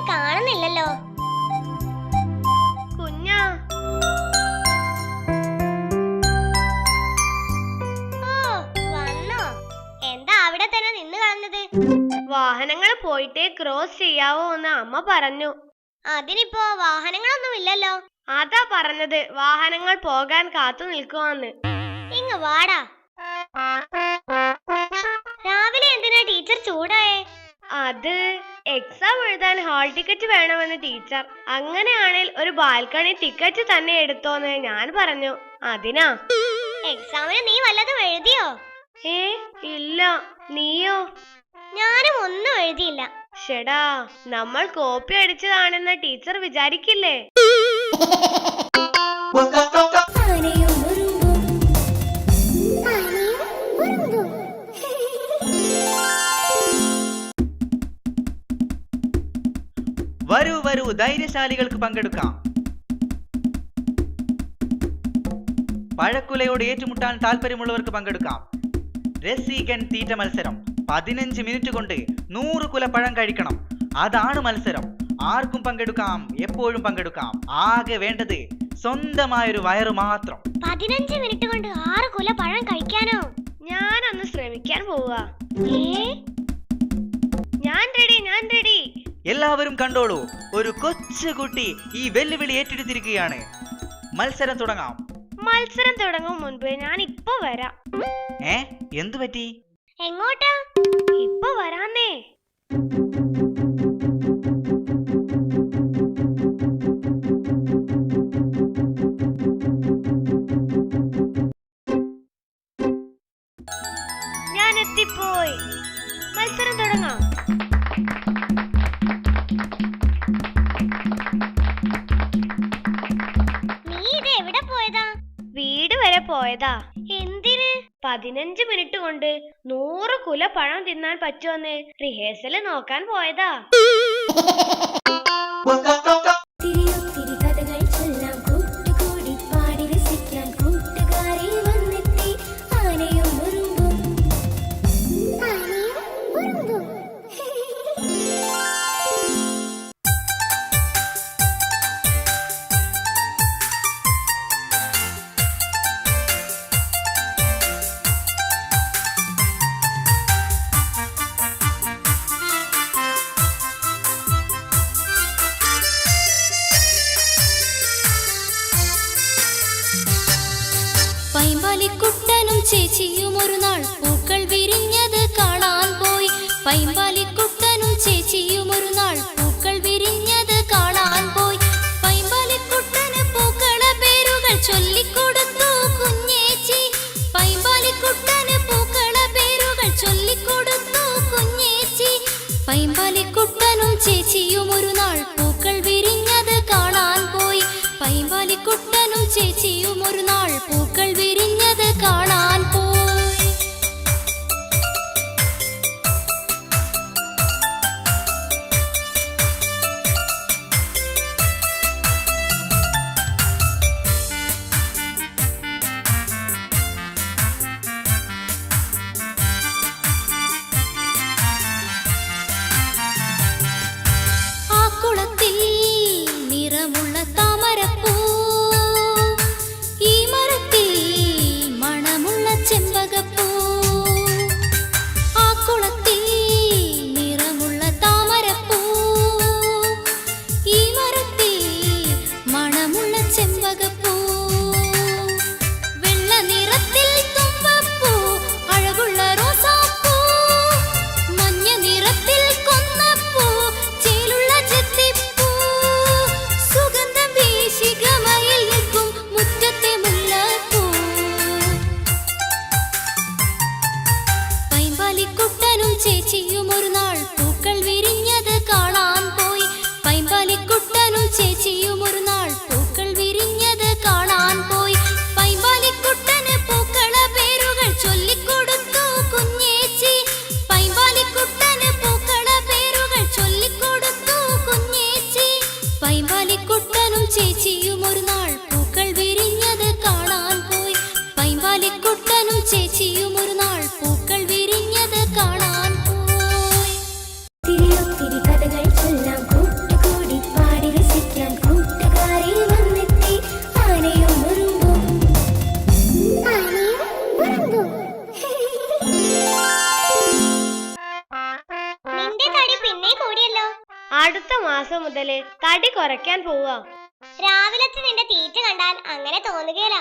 കുഞ്ഞിനെ കാണുന്നില്ലല്ലോ. കുഞ്ഞാ. ഓ വന്നോ. എന്താ അവിടെ തന്നെ നിന്ന് കളഞ്ഞത്? വാഹനങ്ങൾ പോയിട്ട് ക്രോസ് ചെയ്യാവോ എന്ന് അമ്മ പറഞ്ഞു. അതിനിപ്പോ വാഹനങ്ങളൊന്നും ഇല്ലല്ലോ. അതാ പറഞ്ഞത് വാഹനങ്ങൾ പോകാൻ കാത്തു നിൽക്കുവാന്ന്. ഇങ്ങ് വാടാ. രാവിലെ എന്തിനാ ടീച്ചർ ചൂടായേ? അത് എക്സാം എഴുതാൻ ഹാൾ ടിക്കറ്റ് വേണമെന്ന് ടീച്ചർ അങ്ങനെയാണെങ്കിൽ ഒരു ബാൽക്കണി ടിക്കറ്റ് തന്നെ എടുത്തോന്ന് ഞാൻ പറഞ്ഞു. അതിനാ? എക്സാമിന് നീ വല്ലതും എഴുതിയോ? ഏ ഇല്ല. നീയോ? ഞാനും ഒന്നും എഴുതിയില്ല. ഷെടാ നമ്മൾ കോപ്പി അടിച്ചതാണെന്ന് ടീച്ചർ വിചാരിക്കില്ലേ? വരൂ വരൂ ധൈര്യശാലികൾക്ക് പങ്കെടുക്കാം. പഴക്കുലയോട് ഏറ്റുമുട്ടാൻ താല്പര്യമുള്ളവർക്ക് പങ്കെടുക്കാം. രസീകൻ തീറ്റ മത്സരം. പതിനഞ്ച് മിനിറ്റ് കൊണ്ട് നൂറ് കുല പഴം കഴിക്കണം. അതാണ് മത്സരം. ആർക്കും പങ്കെടുക്കാം എപ്പോഴും പങ്കെടുക്കാം. ആകെ വേണ്ടത് സ്വന്തമായൊരു വയറു മാത്രം. പതിനഞ്ച് മിനിറ്റ് കൊണ്ട് ആറ് കുല പഴം കഴിക്കാനോ? ഞാനൊന്ന് ശ്രമിക്കാൻ പോവാ. ഏ? എല്ലാവരും കണ്ടോളൂ. ഒരു കൊച്ചുകുട്ടി ഈ വെല്ലുവിളി ഏറ്റെടുത്തിരിക്കുകയാണ്. മത്സരം തുടങ്ങാം. മത്സരം തുടങ്ങും മുൻപ് ഞാൻ ഇപ്പൊ വരാം. ഏ? എന്തു പറ്റി എങ്ങോട്ടാ? ഇപ്പൊ വരാന്നേ. പതിനഞ്ച് മിനിറ്റ് കൊണ്ട് നൂറ് കുല പഴം തിന്നാൻ പറ്റുമെന്ന് റിഹേഴ്സൽ നോക്കാൻ പോയതാ. പൈമ്പാലിക്കുട്ടനും ചേച്ചിയും ഒരു നാൾ പൂക്കൾ വിരിഞ്ഞത് കാണാൻ പോയി. പൈമ്പാലിക്കുട്ടനും ചേച്ചിയും ഒരു നാൾ പൂക്കൾ വിരിഞ്ഞത് കാണാൻ തടി കുറയ്ക്കാൻ പോവാ. രാവിലത്തെ നിന്റെ തീറ്റ കണ്ടാൽ അങ്ങനെ തോന്നുകയില്ല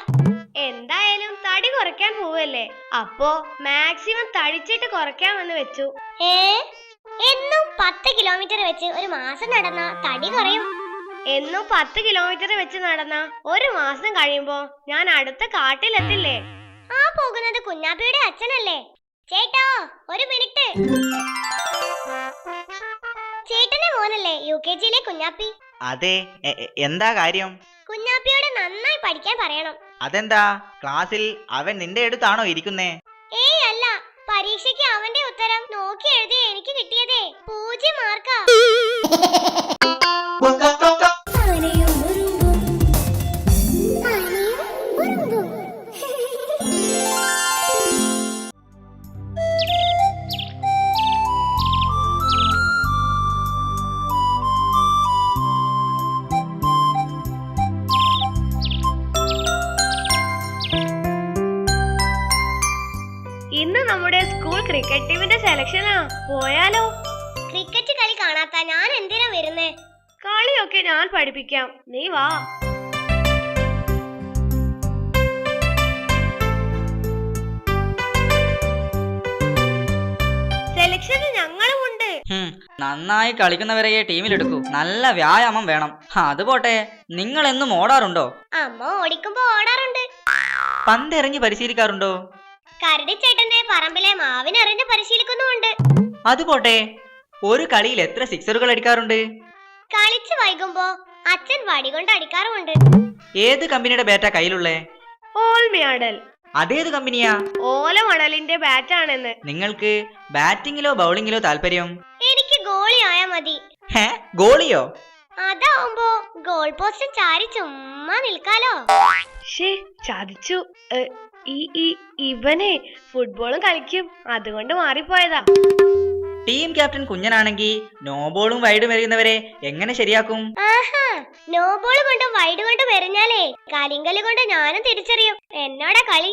എന്തായാലും തടി കുറയ്ക്കാൻ പോവല്ലേ? അപ്പോ മാക്സിമം തടിച്ചിട്ട് കുറയ്ക്കാമെന്ന് വെച്ചു. ഏ? എന്നും പത്ത് കിലോമീറ്റർ വെച്ച് ഒരു മാസം നടന്ന തടി കുറയും. എന്നും പത്ത് കിലോമീറ്റർ വെച്ച് നടന്ന ഒരു മാസം കഴിയുമ്പോ ഞാൻ അടുത്ത കാട്ടിലെത്തില്ലേ? ആ പോകുന്നത് കുഞ്ഞാപ്പിയുടെ അച്ഛനല്ലേ? ചേട്ടോ ഒരു മിനിറ്റ്. ചേട്ടന്റെ മോനല്ലേ യു കെ ജിയിലെ കുഞ്ഞാപ്പി? അതെ എന്താ കാര്യം? കുഞ്ഞാപ്പിയോട് നന്നായി പഠിക്കാൻ പറയണം. അതെന്താ? ക്ലാസ്സിൽ അവൻ നിന്റെ അടുത്താണോ ഇരിക്കുന്നേ? ഏയ് അല്ല പരീക്ഷയ്ക്ക് അവന്റെ ഉത്തരം നോക്കി എഴുതി എനിക്ക് കിട്ടിയതേ. പൂജ്യം മാർക്കാ. ടീമിന്റെ പോയാലോ? ക്രിക്കറ്റ് കളി കാണാത്ത ഞാൻ എന്തിനാ വരുന്നേ? കളിയൊക്കെ ഞാൻ പഠിപ്പിക്കാം. നീ വാ. സെലക്ഷന് ഞങ്ങളും ഉണ്ട്. നന്നായി കളിക്കുന്നവരെയെ ടീമിലെടുക്കൂ നല്ല വ്യായാമം വേണം. അത് പോട്ടെ. നിങ്ങൾ എന്നും ഓടാറുണ്ടോ? അമ്മ ഓടിക്കുമ്പോ ഓടാറുണ്ട്. പന്തെറിഞ്ഞ് പരിശീലിക്കാറുണ്ടോ? കരടിച്ചേട്ടന്റെ പറമ്പിലെ മാവിനെറിഞ്ഞ് പരിശീലിക്കുന്നുമുണ്ട്. അത് പോട്ടെ ഒരു കളിയിൽ എത്ര സിക്സറുകൾ അടിക്കാറുണ്ട്? കളിച്ച് വൈകുമ്പോ അച്ഛൻ വടി കൊണ്ട് അടിക്കാറുമുണ്ട്. ഏത് കമ്പനിയുടെ ബാറ്റാ കയ്യിലുള്ളേ? ഓൾ മെഡൽ അതേത് കമ്പനിയാ? ഓല മണലിന്റെ ബാറ്റാണെന്ന്. നിങ്ങൾക്ക് ബാറ്റിംഗിലോ ബൗളിംഗിലോ താല്പര്യം? എനിക്ക് ഗോളി ആയാ മതി. ഹേ ഗോളിയോ? അതാവുമ്പോ ഗോൾ പോസ്റ്റ് ചാരി ചുമ്മാ നിൽക്കാലോ. ഷേ ചതിച്ചു. എ, ഈ ഈ ഇവനെ ഫുട്ബോളും കളിക്കും. അതുകൊണ്ട് മാറിപ്പോയതാ. ടീം ക്യാപ്റ്റൻ കുഞ്ഞനാണെങ്കിൽ നോബോളും വൈഡും എറിയുന്നവരെ എങ്ങനെ ശരിയാക്കും? ആഹാ നോ ബോൾ കൊണ്ട് വൈഡ് കൊണ്ടും എറിഞ്ഞാലേ കരിങ്കൽ കൊണ്ട് ഞാനും തിരിച്ചറിയും. എന്നോടാ കളി?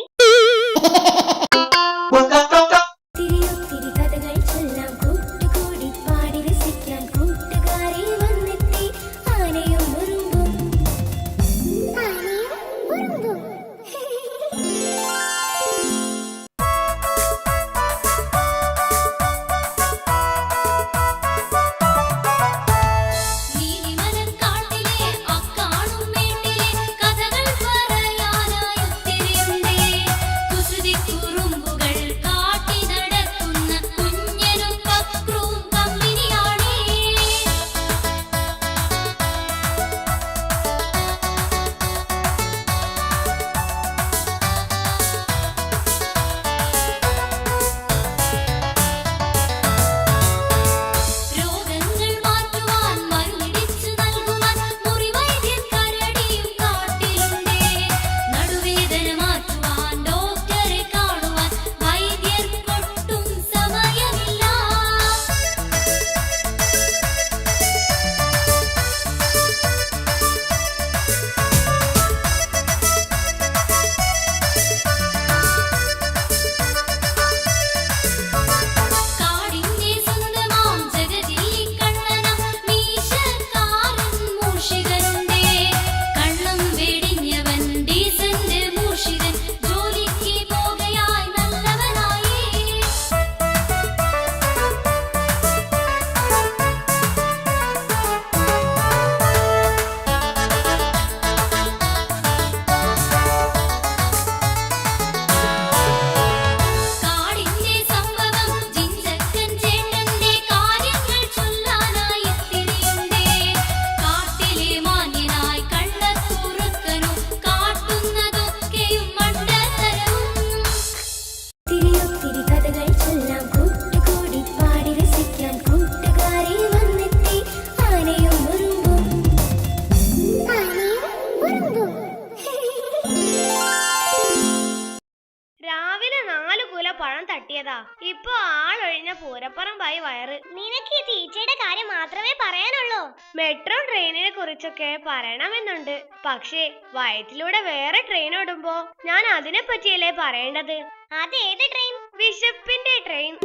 പക്ഷേ വയറ്റിലൂടെ വേറെ ട്രെയിൻ ഓടുമ്പോ ഞാൻ അതിനെ പറ്റിയല്ലേ പറയേണ്ടത്? അതേത് ട്രെയിൻ വിശപ്പിന്റെ ട്രെയിൻ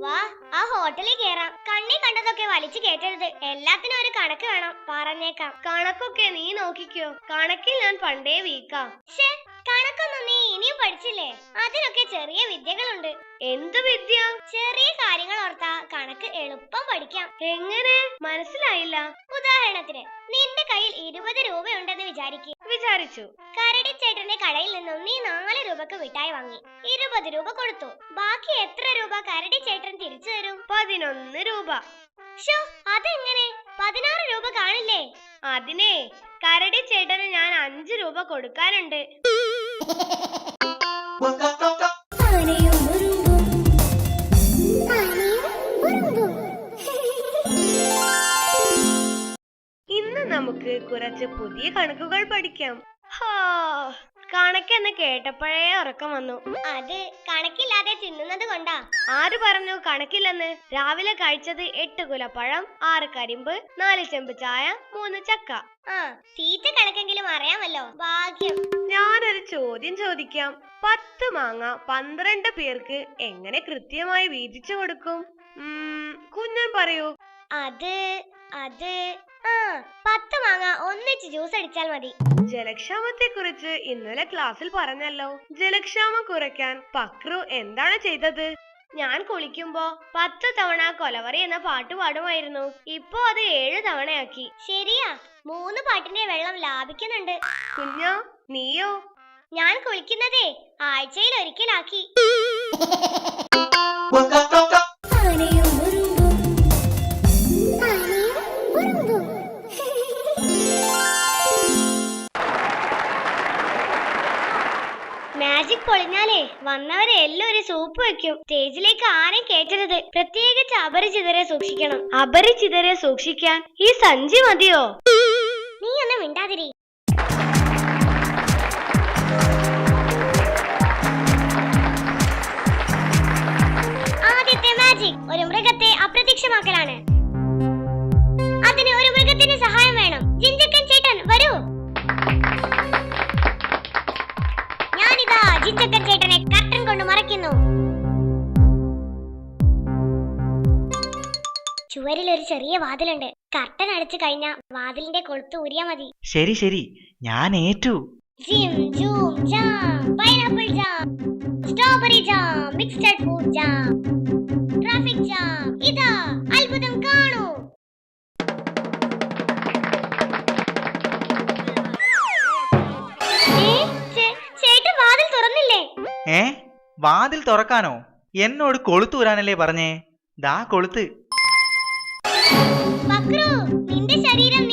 വാ ആ ഹോട്ടലിൽ കേറാം. കണ്ണി കണ്ടതൊക്കെ വലിച്ചു കേട്ടരുത് എല്ലാത്തിനും ഒരു കണക്ക് വേണം. പറഞ്ഞേക്കാം. കണക്കൊക്കെ നീ നോക്കിക്കോ. കണക്കിൽ ഞാൻ പണ്ടേ വീക്കാ. കണക്കൊന്നും നീ ഇനിയും പഠിച്ചില്ലേ? അതിനൊക്കെ ചെറിയ വിദ്യകളുണ്ട്. എന്ത് വിദ്യ? ചെറിയ കാര്യങ്ങൾ ഓർത്താ കണക്ക് എളുപ്പം പഠിക്കാം. എങ്ങനെ? മനസ്സിലായില്ല. ഉദാഹരണത്തിന് നിന്റെ കയ്യിൽ ഇരുപത് രൂപയുണ്ടെന്ന് വിചാരിക്കുക വിചാരിച്ചു. കരടി ചേട്ടന്റെ കടയിൽ നിന്നും നീ നാല് രൂപക്ക് മിഠായി വാങ്ങി. ഇരുപത് രൂപ കൊടുത്തു. ബാക്കി എത്ര രൂപ കരടി ചേട്ടൻ തിരിച്ചു തരും? പതിനൊന്ന് രൂപ. ഷോ അതെങ്ങനെ? പതിനാറ് രൂപ കാണില്ലേ? അതിനെ കരടി ചേട്ടന് ഞാൻ അഞ്ചു രൂപ കൊടുക്കാനുണ്ട്. ഇന്ന് നമുക്ക് കുറച്ച് പുതിയ കണക്കുകൾ പഠിക്കാം. ഹാ. കണക്കെന്ന് കേട്ടപ്പോഴേ ഉറക്കം വന്നു. അത് കണക്കില്ലാതെ തിന്നുന്നത് കൊണ്ടാ. ആര് പറഞ്ഞു കണക്കില്ലെന്ന്? രാവിലെ കഴിച്ചത് എട്ട് കുലപ്പഴം ആറ് കരിമ്പ് നാല് ചെമ്പ് ചായ മൂന്ന് ചക്ക. ആ തീറ്റ കണക്കെങ്കിലും അറിയാമല്ലോ. ഭാഗ്യം. ഞാനൊരു ചോദ്യം ചോദിക്കാം. പത്ത് മാങ്ങ പന്ത്രണ്ട് പേർക്ക് എങ്ങനെ കൃത്യമായി വീതിച്ചു കൊടുക്കും? കുഞ്ഞൻ പറയൂ. അത് അത് ആ പത്ത് ഒന്നിച്ച് ജ്യൂസ് അടിച്ചാൽ മതി. ജലക്ഷാമത്തെ കുറിച്ച് ഇന്നലെ ക്ലാസ്സിൽ പറഞ്ഞല്ലോ. ജലക്ഷാമം കുറയ്ക്കാൻ പക്രു എന്താണ് ചെയ്തത്? ഞാൻ കുളിക്കുമ്പോ പത്ത് തവണ കൊലവറി എന്ന പാട്ട് പാടുമായിരുന്നു. ഇപ്പോ അത് ഏഴ് തവണയാക്കി. ശരിയാ മൂന്ന് പാട്ടിന്റെ വെള്ളം ലാഭിക്കുന്നുണ്ട്. കുഞ്ഞോ നീയോ? ഞാൻ കുളിക്കുന്നതേ ആഴ്ചയിൽ ഒരിക്കലാക്കി. പൊളിഞ്ഞാലേ വന്നവരെ ഒരു സൂപ്പ് വെക്കും. സ്റ്റേജിലേക്ക് ആരെയും കേറ്റരുത്. പ്രത്യേകിച്ച് അപരിചിതരെ സൂക്ഷിക്കണം. അപരിചിതരെ സൂക്ഷിക്കാൻ ഈ സഞ്ചി മതിയോ? നീ ഒന്ന് മിണ്ടാതിരി. ആദ്യത്തെ മാജിക് ഒരു മൃഗത്തെ അപ്രത്യക്ഷമാക്കലാണ്. അതിന് ഒരു മൃഗത്തിന്റെ സഹായം വേണം. ജിഞ്ചക്കൻ ചേട്ടൻ വരൂ. ജിഞ്ചക്കൻ ചേട്ടനെ കട്ടൻ കൊണ്ട് മറയ്ക്കുന്നു. ചുവരിൽ ഒരു ചെറിയ വാതിലുണ്ട്. കർട്ടൻ അടച്ചു കഴിഞ്ഞ വാതിലിന്റെ കൊളുത്ത് ഊരിയാ മതി. ശരി ശരി. ഞാൻ ഏറ്റു. ജിം zoom jam pineapple jam strawberry jam mixed fruit jam traffic jam ഇതാ. വാതിൽ തുറക്കാനോ? എന്നോട് കൊളുത്തൂരാനല്ലേ പറഞ്ഞേ? ദാ കൊളുത്ത്. നിന്റെ ശരീരം